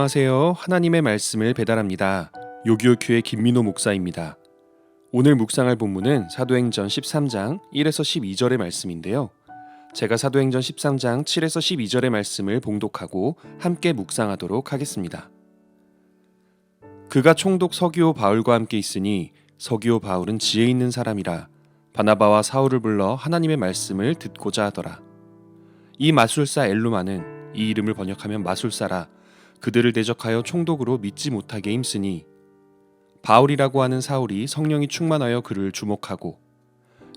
안녕하세요. 하나님의 말씀을 배달합니다. 요기요큐의 김민호 목사입니다. 오늘 묵상할 본문은 사도행전 13장 1에서 12절의 말씀인데요. 제가 사도행전 13장 7에서 12절의 말씀을 봉독하고 함께 묵상하도록 하겠습니다. 그가 총독 서기오 바울과 함께 있으니 서기오 바울은 지혜 있는 사람이라 바나바와 사울을 불러 하나님의 말씀을 듣고자 하더라. 이 마술사 엘루마는 이 이름을 번역하면 마술사라 그들을 대적하여 총독으로 믿지 못하게 힘쓰니 바울이라고 하는 사울이 성령이 충만하여 그를 주목하고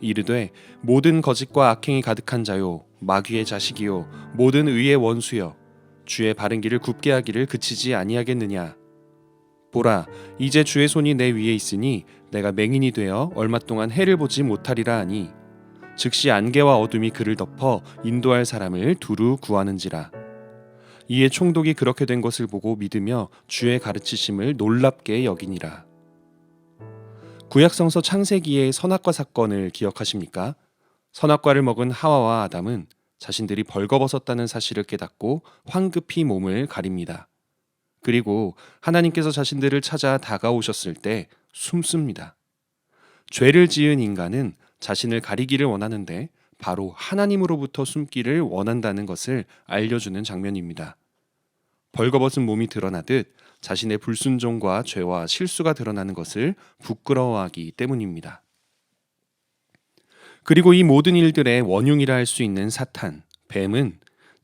이르되 모든 거짓과 악행이 가득한 자요 마귀의 자식이요 모든 의의 원수여 주의 바른 길을 굽게 하기를 그치지 아니하겠느냐? 보라 이제 주의 손이 내 위에 있으니 내가 맹인이 되어 얼마 동안 해를 보지 못하리라 하니 즉시 안개와 어둠이 그를 덮어 인도할 사람을 두루 구하는지라 이에 총독이 그렇게 된 것을 보고 믿으며 주의 가르치심을 놀랍게 여기니라. 구약성서 창세기의 선악과 사건을 기억하십니까? 선악과를 먹은 하와와 아담은 자신들이 벌거벗었다는 사실을 깨닫고 황급히 몸을 가립니다. 그리고 하나님께서 자신들을 찾아 다가오셨을 때 숨습니다. 죄를 지은 인간은 자신을 가리기를 원하는데 바로 하나님으로부터 숨기를 원한다는 것을 알려주는 장면입니다. 벌거벗은 몸이 드러나듯 자신의 불순종과 죄와 실수가 드러나는 것을 부끄러워하기 때문입니다. 그리고 이 모든 일들의 원흉이라 할 수 있는 사탄, 뱀은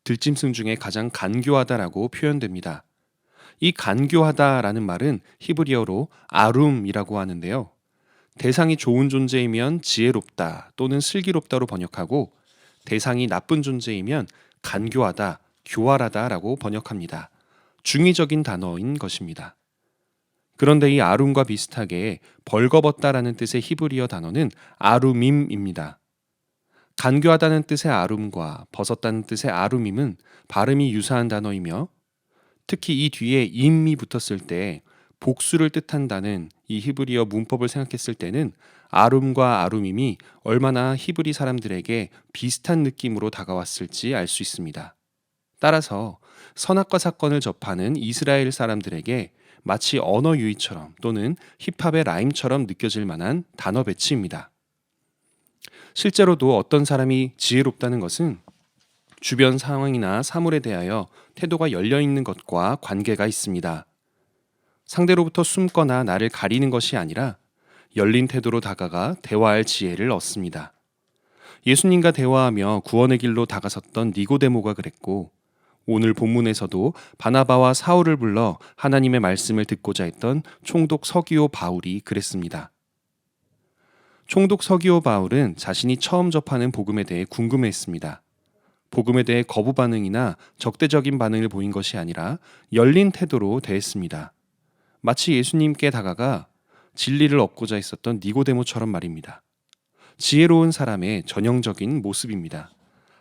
들짐승 중에 가장 간교하다라고 표현됩니다. 이 간교하다라는 말은 히브리어로 아룸이라고 하는데요. 대상이 좋은 존재이면 지혜롭다 또는 슬기롭다로 번역하고 대상이 나쁜 존재이면 간교하다, 교활하다라고 번역합니다. 중의적인 단어인 것입니다. 그런데 이 아룸과 비슷하게 벌거벗다라는 뜻의 히브리어 단어는 아루밈입니다. 간교하다는 뜻의 아룸과 벗었다는 뜻의 아루밈은 발음이 유사한 단어이며 특히 이 뒤에 임이 붙었을 때 복수를 뜻한다는 이 히브리어 문법을 생각했을 때는 아룸과 아룸임이 얼마나 히브리 사람들에게 비슷한 느낌으로 다가왔을지 알 수 있습니다. 따라서 선악과 사건을 접하는 이스라엘 사람들에게 마치 언어 유희처럼 또는 힙합의 라임처럼 느껴질 만한 단어 배치입니다. 실제로도 어떤 사람이 지혜롭다는 것은 주변 상황이나 사물에 대하여 태도가 열려 있는 것과 관계가 있습니다. 상대로부터 숨거나 나를 가리는 것이 아니라 열린 태도로 다가가 대화할 지혜를 얻습니다. 예수님과 대화하며 구원의 길로 다가섰던 니고데모가 그랬고 오늘 본문에서도 바나바와 사울을 불러 하나님의 말씀을 듣고자 했던 총독 서기오 바울이 그랬습니다. 총독 서기오 바울은 자신이 처음 접하는 복음에 대해 궁금해했습니다. 복음에 대해 거부 반응이나 적대적인 반응을 보인 것이 아니라 열린 태도로 대했습니다. 마치 예수님께 다가가 진리를 얻고자 했었던 니고데모처럼 말입니다. 지혜로운 사람의 전형적인 모습입니다.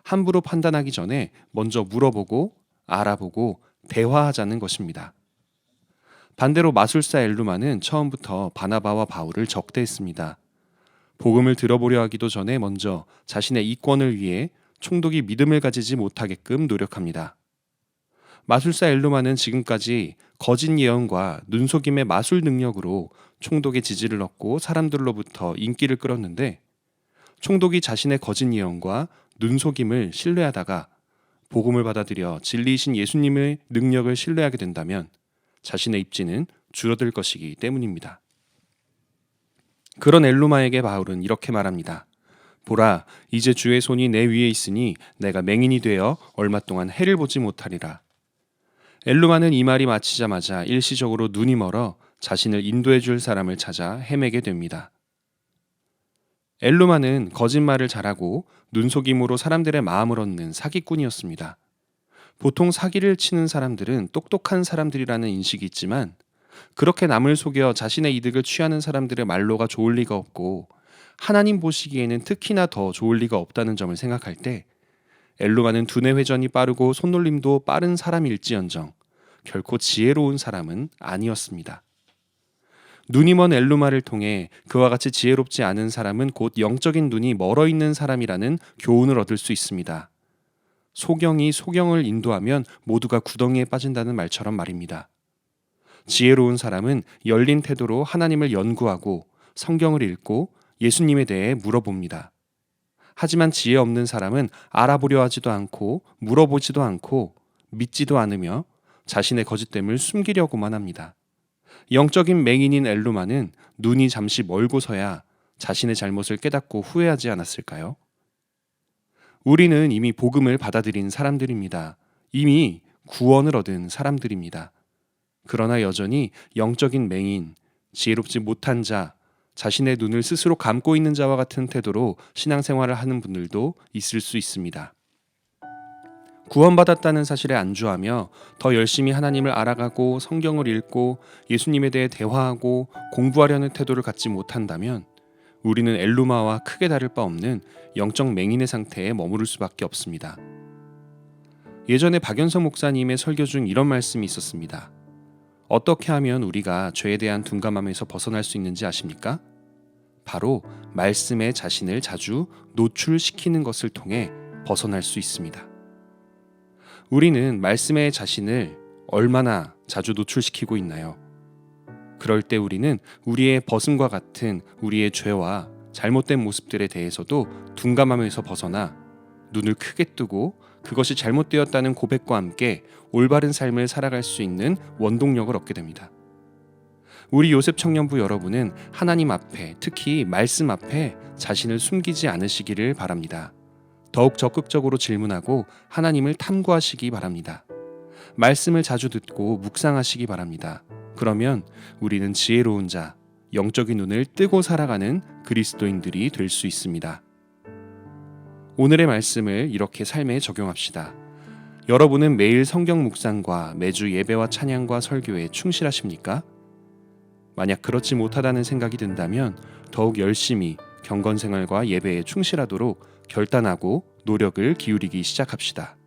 함부로 판단하기 전에 먼저 물어보고 알아보고 대화하자는 것입니다. 반대로 마술사 엘루마는 처음부터 바나바와 바울을 적대했습니다. 복음을 들어보려 하기도 전에 먼저 자신의 이권을 위해 총독이 믿음을 가지지 못하게끔 노력합니다. 마술사 엘루마는 지금까지 거짓 예언과 눈속임의 마술 능력으로 총독의 지지를 얻고 사람들로부터 인기를 끌었는데 총독이 자신의 거짓 예언과 눈속임을 신뢰하다가 복음을 받아들여 진리이신 예수님의 능력을 신뢰하게 된다면 자신의 입지는 줄어들 것이기 때문입니다. 그런 엘루마에게 바울은 이렇게 말합니다. 보라, 이제 주의 손이 내 위에 있으니 내가 맹인이 되어 얼마 동안 해를 보지 못하리라. 엘루마는 이 말이 마치자마자 일시적으로 눈이 멀어 자신을 인도해 줄 사람을 찾아 헤매게 됩니다. 엘루마는 거짓말을 잘하고 눈속임으로 사람들의 마음을 얻는 사기꾼이었습니다. 보통 사기를 치는 사람들은 똑똑한 사람들이라는 인식이 있지만 그렇게 남을 속여 자신의 이득을 취하는 사람들의 말로가 좋을 리가 없고 하나님 보시기에는 특히나 더 좋을 리가 없다는 점을 생각할 때 엘루마는 두뇌 회전이 빠르고 손놀림도 빠른 사람일지언정 결코 지혜로운 사람은 아니었습니다. 눈이 먼 엘루마를 통해 그와 같이 지혜롭지 않은 사람은 곧 영적인 눈이 멀어 있는 사람이라는 교훈을 얻을 수 있습니다. 소경이 소경을 인도하면 모두가 구덩이에 빠진다는 말처럼 말입니다. 지혜로운 사람은 열린 태도로 하나님을 연구하고 성경을 읽고 예수님에 대해 물어봅니다. 하지만 지혜 없는 사람은 알아보려 하지도 않고 물어보지도 않고 믿지도 않으며 자신의 거짓됨을 숨기려고만 합니다. 영적인 맹인인 엘루마는 눈이 잠시 멀고서야 자신의 잘못을 깨닫고 후회하지 않았을까요? 우리는 이미 복음을 받아들인 사람들입니다. 이미 구원을 얻은 사람들입니다. 그러나 여전히 영적인 맹인, 지혜롭지 못한 자, 자신의 눈을 스스로 감고 있는 자와 같은 태도로 신앙생활을 하는 분들도 있을 수 있습니다. 구원받았다는 사실에 안주하며 더 열심히 하나님을 알아가고 성경을 읽고 예수님에 대해 대화하고 공부하려는 태도를 갖지 못한다면 우리는 엘루마와 크게 다를 바 없는 영적 맹인의 상태에 머무를 수밖에 없습니다. 예전에 박연서 목사님의 설교 중 이런 말씀이 있었습니다. 어떻게 하면 우리가 죄에 대한 둔감함에서 벗어날 수 있는지 아십니까? 바로 말씀에 자신을 자주 노출시키는 것을 통해 벗어날 수 있습니다. 우리는 말씀의 자신을 얼마나 자주 노출시키고 있나요? 그럴 때 우리는 우리의 벗음과 같은 우리의 죄와 잘못된 모습들에 대해서도 둔감함에서 벗어나 눈을 크게 뜨고 그것이 잘못되었다는 고백과 함께 올바른 삶을 살아갈 수 있는 원동력을 얻게 됩니다. 우리 요셉 청년부 여러분은 하나님 앞에 특히 말씀 앞에 자신을 숨기지 않으시기를 바랍니다. 더욱 적극적으로 질문하고 하나님을 탐구하시기 바랍니다. 말씀을 자주 듣고 묵상하시기 바랍니다. 그러면 우리는 지혜로운 자, 영적인 눈을 뜨고 살아가는 그리스도인들이 될 수 있습니다. 오늘의 말씀을 이렇게 삶에 적용합시다. 여러분은 매일 성경 묵상과 매주 예배와 찬양과 설교에 충실하십니까? 만약 그렇지 못하다는 생각이 든다면 더욱 열심히 경건 생활과 예배에 충실하도록 결단하고 노력을 기울이기 시작합시다.